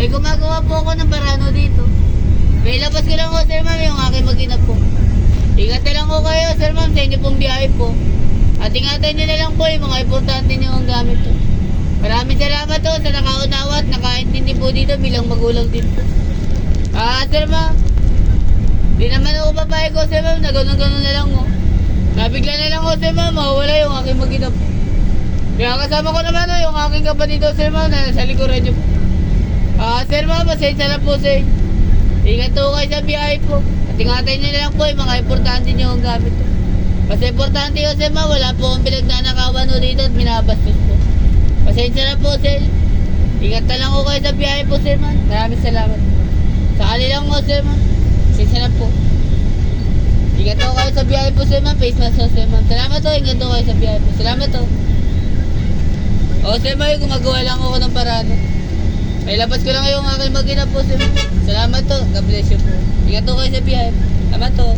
May gumagawa po ako ng barano dito. May labas ko lang po, sir ma'am, yung aking mag po. Ingat na lang ko kayo, sir ma'am, sa inyo pong biyahe po. At ingatan nyo na lang po yung mga importante nyo ang gamit to. Maraming salamat to sa nakaunawa at nakaintindi po dito bilang magulang din po. Ah, sir ma'am. Di naman ako papayag ko, sir ma'am, na ganun-ganun na lang oh. Nabigla na lang ako, sir ma'am, mawawala yung aking mag po. Kaya kasama ko naman oh, yung aking kapatid oh, sir ma'am, na nasa likuran nyo po. Sir ma'am, pasensya na po, sir. Ingat po kayo sa biyahe po. At ingatan nyo lang po yung mga importante nyo ang gamit po. Kasi importante ko, sir ma'am, wala po akong pinagnanakawan ho dito at minabastos po. Pasensya na po, sir. Ingat na lang ko kayo sa biyahe po, sir ma'am. Maraming salamat. Sakali lang po, sir ma'am. Pasensya na po. Ingat po kayo sa biyahe po, sir ma'am. Face mask po, sir ma'am. Salamat po, ingat po kayo sa biyahe po. Salamat po. O, sir ma'am, gumagawa lang ako ng parado. May labas ko lang yung aking magina po. Salamat to. God bless you po. Ingat po kayo sa biyahe. Salamat to.